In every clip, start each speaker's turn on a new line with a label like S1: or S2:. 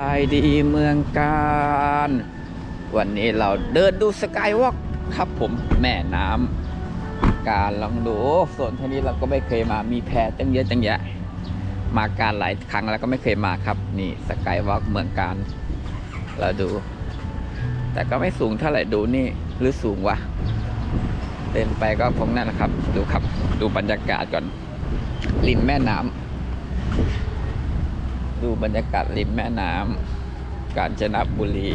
S1: ไปดีเมืองการวันนี้เราเดินดูสกายวอล์กครับผมแม่น้ำการลองดูส่วนที่นี้เราก็ไม่เคยมามีแพตั้งเยอะตั้งแยะ มาการหลายครั้งแล้วก็ไม่เคยมาครับ นี่สกายวอล์กเมืองการเราดู แต่ก็ไม่สูงเท่าไหร่ดูนี่หรือสูงวะเดินไปก็คงนั่นแหละครับ ดูครับดูบรรยากาศก่อนริมแม่น้ำ ดูบรรยากาศริมแม่น้ำกาญจนบุรี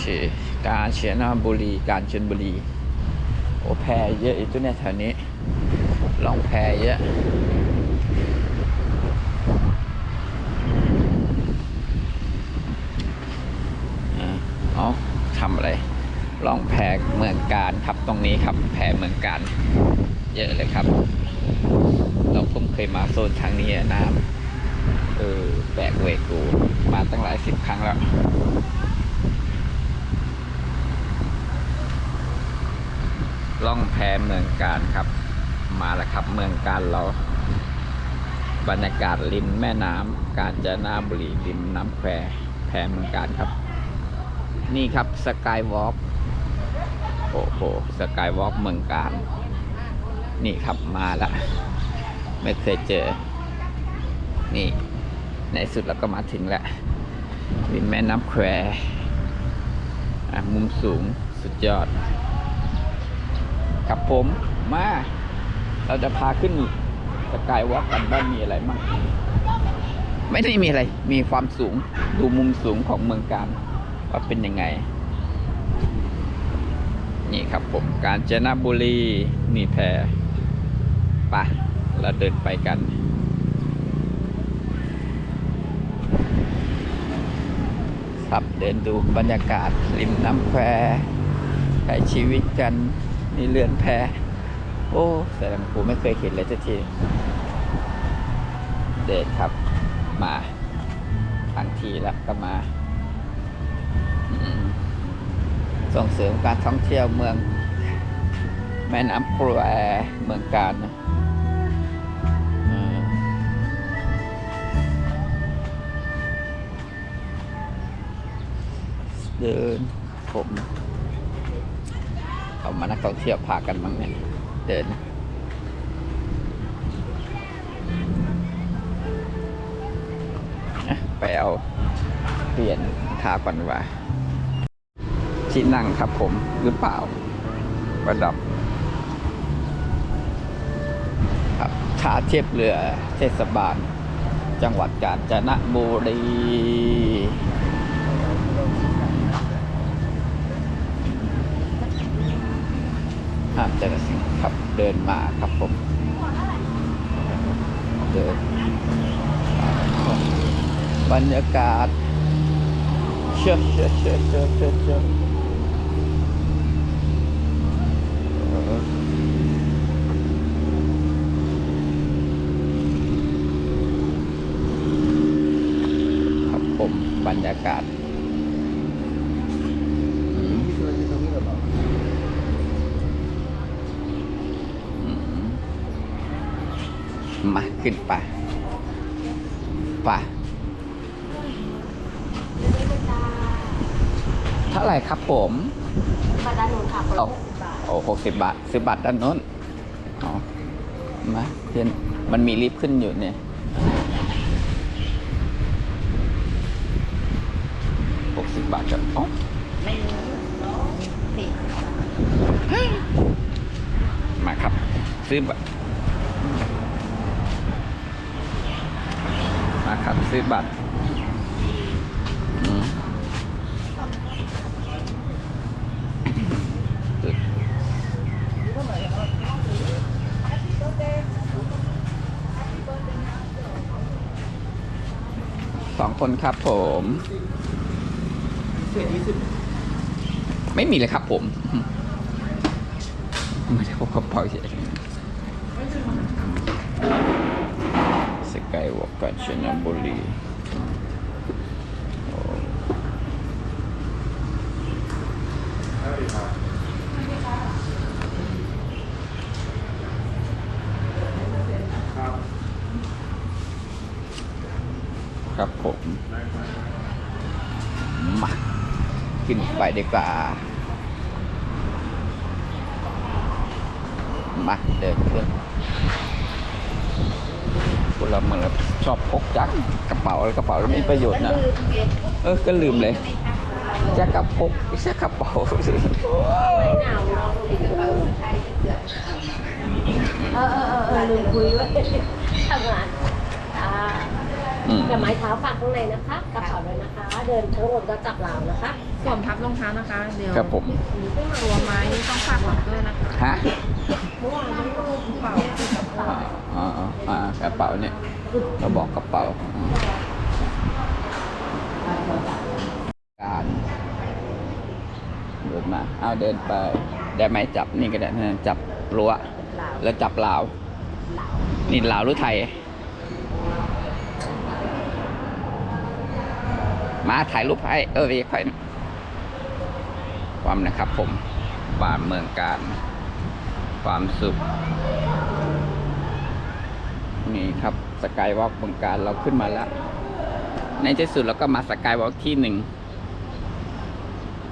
S1: ชื่กาญจนบุรี กาญจนบุรี โอ้แพเยอะอีกตัวเนี่ยแถวนี้ลองแพเยอะอ่าเอาทำอะไรลองแพเมืองการครับตรงนี้ครับ แพเมืองการ เยอะเลยครับ เราเพิ่งเคยมาโซนทางนี้อะน้ำ เออแปลกเวกูมาตั้งหลายสิบครั้งแล้วล่องแพเมืองการครับ มาแล้วครับเมืองการเรา บรรยากาศริมแม่น้ำกาญจนบุรีริมน้ำแควแพเมืองการครับ นี่ครับสกายวอล์กโอ้โหสกายวอล์กเมืองการ นี่ครับมาละไม่เคยเจอ นี่ ในสุดเราก็มาถึงแล้วริมแม่น้ำแควมุมสูงสุดยอดครับผมมา เราจะพาขึ้นสกายวอล์กกันว่ามีอะไรมั่งไม่ได้มีอะไร มีความสูง ดูมุมสูงของเมืองการว่าเป็นยังไง นี่ครับผม กาญจนบุรีมีแพไปะเราเดินไปกัน ครับเดินดูบรรยากาศริมน้ำแควใช้ชีวิตกันนี่เรือนแพโอ้แต่กูไม่เคยเห็นเลยสักทีเดินครับมาทั้งทีแล้วก็มา ส่งเสริมการท่องเที่ยวเมือง แม่น้ำแควเมืองการนะ เดินผมเอามานักท่องเที่ยวพากันมั้งเนี่ยเดินไปเอาเปลี่ยนทาก่อนว่า ที่นั่งครับผมหรือเปล่าประดับครับท่าเทียบเรือเทศบาล จังหวัดกาญจนบุรี ห้ามเจริญสิงครับเดินมาครับผม เดินบรรยากาศเชื่อเชื่อเชื่อเชื่อเชื่อเชื่อครับผมบรรยากาศอืมอืมมา ขึ้นไปไปเท่าไหร่ครับผม
S2: บัตรด้านนู้นค่ะคน
S1: เอา
S2: ละหกสิบบาท
S1: โอ้หกสิบบาท ซื้อบัตรด้านโน้นอ๋อมาเห็นมันมีลิฟต์ขึ้นอยู่เนี่ยหกสิบบาทจะอ๋อ
S2: ไม่รู้สี่
S1: มาครับ ซื้อบัตร มาครับ ซื้อบัตรสองคนครับผมไม่มีเลยครับผม ไม่ได้พบกระเป๋าเฉยส กาญจนบุรีครับผม มาขึ้นไปดีกว่า มา เดินขึ้น คนเราเหมือนกับชอบพกจักกระเป๋ากระเป๋าแล้วมีประโยชน์นะ เออก็ลืมเลยจะกระพกไม่ใช่กระเป๋าสิ
S2: เออเออเออเออลืมคุยไว้ทำงานอ่า
S1: อืม
S2: แต่ไม้เท้าฝากข้างในนะคะกระเป๋าเลยนะคะ เดินทั้งหมดก็จับราวนะคะ
S3: สวมทับรองเท้านะคะ เดี๋ยว
S1: ครับผม
S3: ตัวไม้นี่ต้องฝากล็อกเกอร์นะคะ
S1: ฮะ
S2: เมื่อวานไม่ได้รูปกระเป๋าติดกระเป๋า
S1: อ๋ออ๋อกระเป๋าเนี่ยเราบอกกระเป๋าการเดินมา เอาเดินไป ได้ไหมจับนี่ก็ได้นะจับรั้ว
S2: ลาว
S1: แล้วจับลาว
S2: ลาว
S1: นี่ลาวหรือไทย มาถ่ายรูปให้ เออวีค่อยความนะครับผมบ้านเมืองการ ความสุข นี่ครับสกายวอล์กเมืองการเราขึ้นมาแล้ว ในที่สุดเราก็มาสกายวอล์กที่หนึ่ง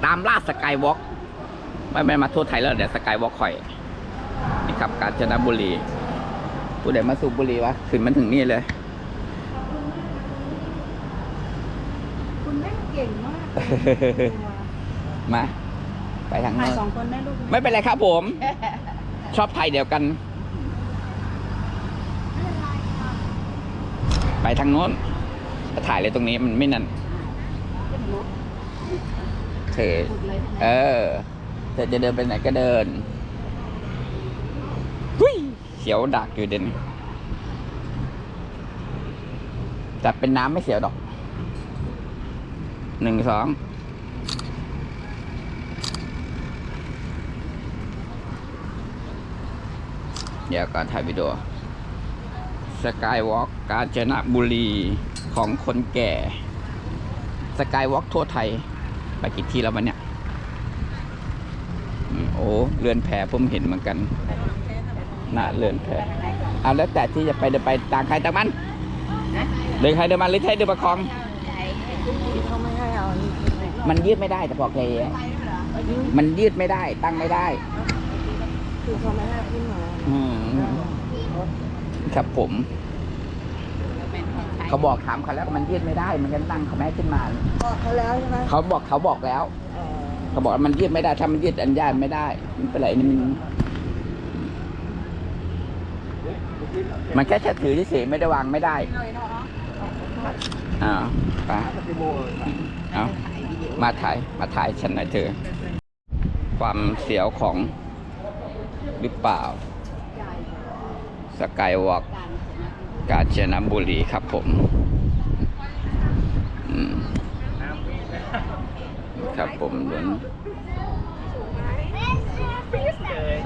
S1: ตามล่าสกายวอล์กไม่ไม่มาทั่วไทยแล้วเดี๋ยวสกายวอล์กข่อยนี่ครับกาญจนบุรีผู้ใดมาสูบบุหรีวะขึ้นมันถึงนี่เลย
S3: คุณแม่เก่งมาก
S1: มาไปทาง
S3: ถ่าย
S1: โน้น
S3: สองคนแม่ลูก
S1: ไม่เป็นไรครับผม ชอบไทยเดียวกัน ไปทางโน้นถ้าถ่ายเลยตรงนี้มันไม่นั่นเธอเออเธอจะเดินไปไหนก็เดินหุยเสียวดักอยู่เด่นแต่เป็นน้ำไม่เสียวดอกหนึ่งสองเดี๋ยวก่อนถ่ายวิดีโอ สกายวอล์กกาญจนบุรีของคนแก่ สกายวอล์กทั่วไทย ไปกี่ที่แล้วมันเนี่ยอืมโอ้เรือนแพผมเห็นเหมือนกันน่าเรือนแพเอาแล้วแต่ที่จะไปเดินไปต่างใครต่างมันเดินใครเดินมันหรือใช้เดินประคอง
S3: เขาไม่ให้เอา
S1: มันยืดไม่ได้แต่บอกเลยมันยืดไม่ได้ตั้งไม่ได้
S3: คือเขาไม่ให้ขึ้นมา
S1: อืม ครับผม เขาบอกถามเขาแล้วมันยืดไม่ได้ มันก็ตั้งเขาไม่ให้ขึ้นมา
S3: บอกเขาแล้วใช่ไหม
S1: เขาบอกเขาบอกแล้ว
S3: เออ
S1: เขาบอกว่ามันยืดไม่ได้ถ้ามันยืดอันยานไม่ได้มันเป็นไรนี่มันมันแค่แค่ถือเฉยๆไม่ได้วางไม่ได้อ้าวไปเอามาถ่ายมาถ่ายฉันหน่อยเธอความเสียวของหรือเปล่า สกายวอล์กกาญจนบุรีครับผมอืมครับผมเดิน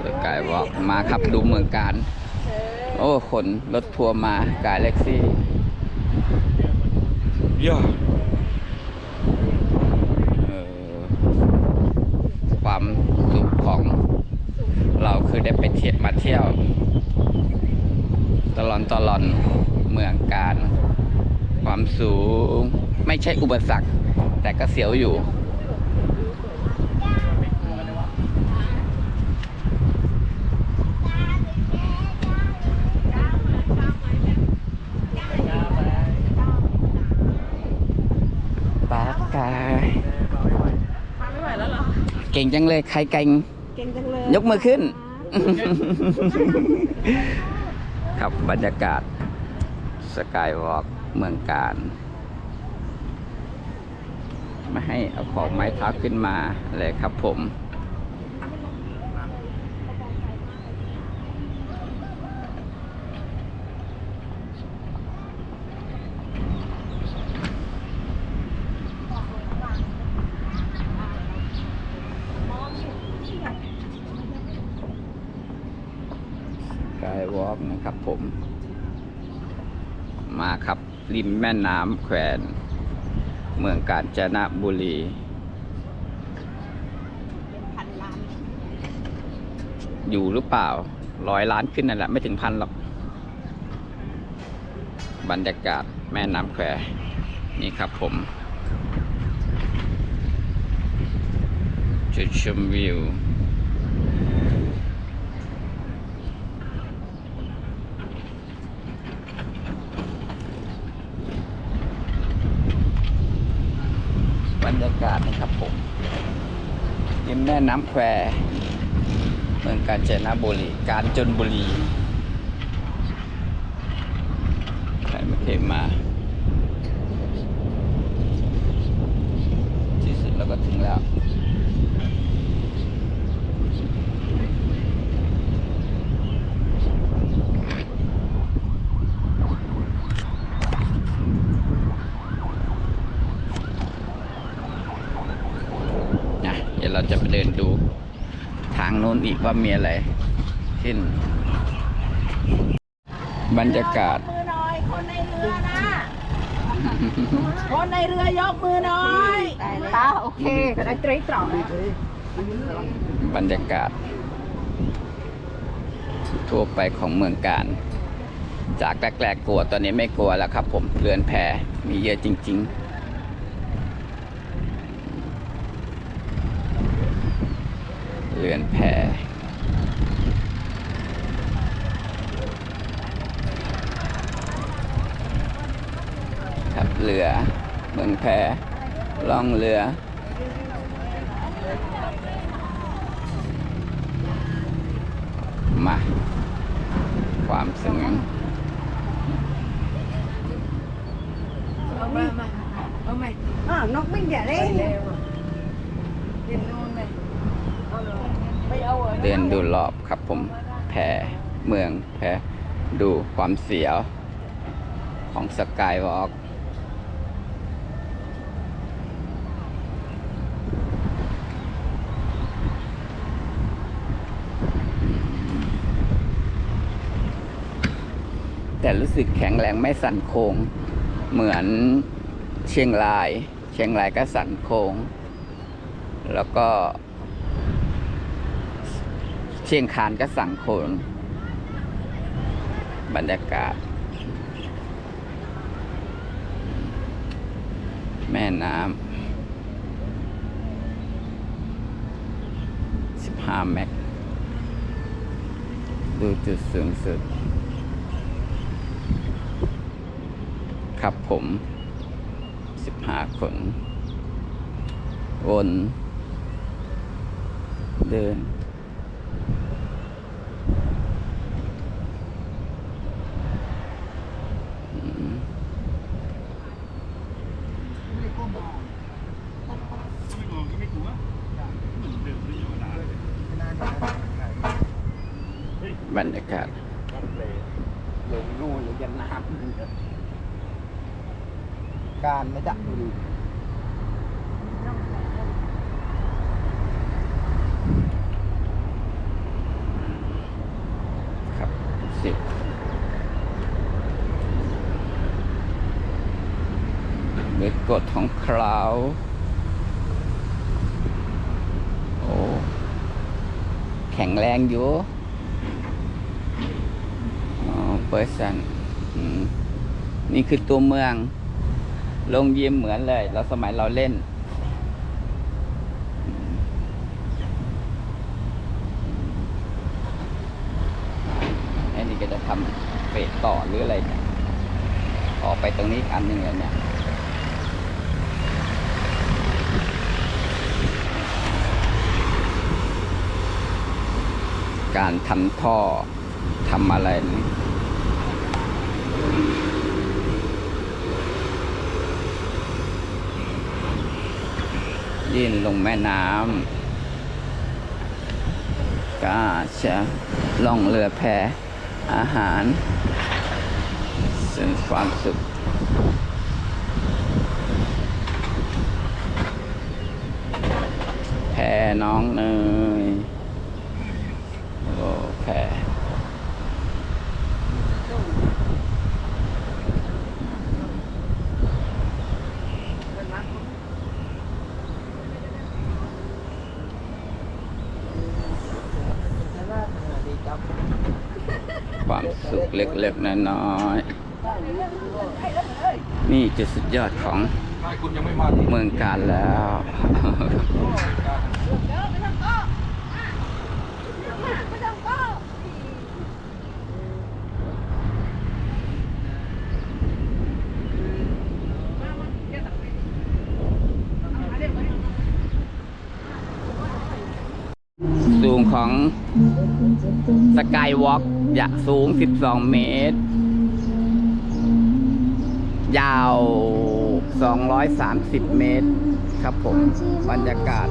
S1: สกายวอล์กมาครับดูเมืองการ โอ้คนรถทัวร์มากายเล็กซี่ย่อเอ่อความสุขของเราคือได้ไปเที่ยวมาเที่ยว ตลอนตลอนเมืองการ ความสูงไม่ใช่อุปสรรค แต่ก็เสียวอยู่ปากกาย
S3: ไม่ไหวแล้วเหรอ
S1: เก่งจังเลย ใครเก่ง
S3: เก่งจังเลย
S1: ยกมือขึ้น ครับบรรยากาศสกายวอล์กเมืองการไม่ให้เอาของไม้เท้าขึ้นมาเลยครับผม กายวอล์กนะครับผม มาครับ ริมแม่น้ำแควรเมืองกาญจนบุรีอยู่หรือเปล่าร้อยล้านขึ้นนั่นแหละ ไม่ถึงพันหรอก บรรยากาศแม่น้ำแควนี่ครับผมจุดชมวิว บ รยากาศนะครับผมริมแม่น้ำแควเมืองกาญจนบุรี กาญจนบุรี ใครไม่เคยมา ที่สุดเราก็ถึงแล้ว นะเดี๋ยวเรา จะไปเดินดูทางนู้นอีกว่ามีอะไรขึ้น บรรยากาศ
S3: มือหน่อย คนในเรือนะ คนในเรือยกมือหน่อยตาโอเคก็ได้ตรีตรอก
S1: บรรยากาศ ทั่วไปของเมืองการ จากแรกๆกลัวตอนนี้ไม่กลัวแล้วครับผมเรือนแพมีเยอะจริง ๆ เรือนแพครับเรือ เมืองแพล่องเรือมา ความสงบ
S3: เอามามเอาไหมอ้านกวิ่งอย่าเล่นเล่นนู่นเลยเอาเหรอไม่ เรอ
S1: เดินดูรอบครับผมแพเมืองแพดูความเสียวของสกายวอล์กแต่รู้สึกแข็งแรงไม่สั่นโค้งเหมือนเชียงราย เชียงรายก็สั่นโค้ง แล้วก็ ชียงคานก็สั่งโคนบรรยากาศ แม่น้ำ15แมกดูจุดสูงสุด ครับผม15คนวนเดิน บรรยากาศลงนู่นหรือยันน้ำการไม่จะดูครับสิบเบ็ดกดของคราวโอ้แข็งแรงอยู่ อ๋อเปอร์เซนนี่คือตัวเมืองลงยิ้มเหมือนเลย เราสมัยเราเล่น อันนี้ก็จะทำเฟสต่อหรืออะไรเนี่ยออกไปตรงนี้อันหนึ่งเลยเนี่ยการทำท่อทำอะไรนี่ ยื่นลงแม่น้ำก็จะล่องเรือแพอาหารเป็นความสุขแพน้องเนย โอ้แพความสุข เล็กๆน้อยๆนี่จุดสุดยอดของเมืองการแล้วสูงของสกายวอล์ก จะสูง 12 เมตร ยาว 230 เมตร ครับผม บรรยากาศ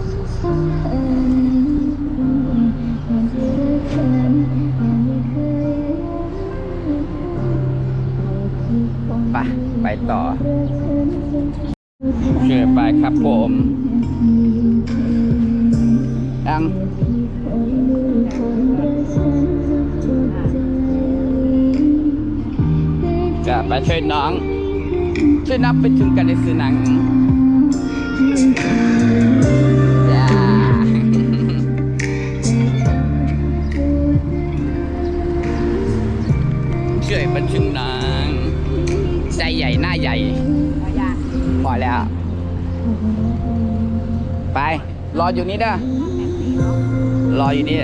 S1: ไปไปต่อเชิญไปครับผม ไปช่วยน้อง ช่วยนับไปถึงกันในสื่อหนังจ้าช่วยบรรทึงนางใจใหญ่หน้าใหญ่พอแล้ว ไป รออยู่นี่เด้อรออยู่นี่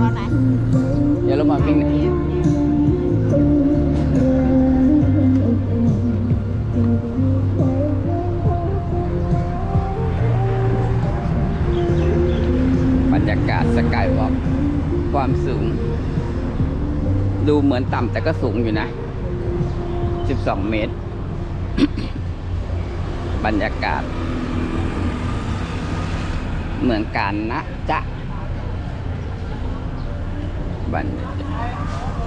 S2: รอไหน
S1: เดี๋ยวลงมาวิ่ง รยากาศสกายวอล์กความสูง ดูเหมือนต่ำแต่ก็สูงอยู่นะ 12 เมตร บรรยากาศ เมืองการนะจ๊ะบรรยากาศ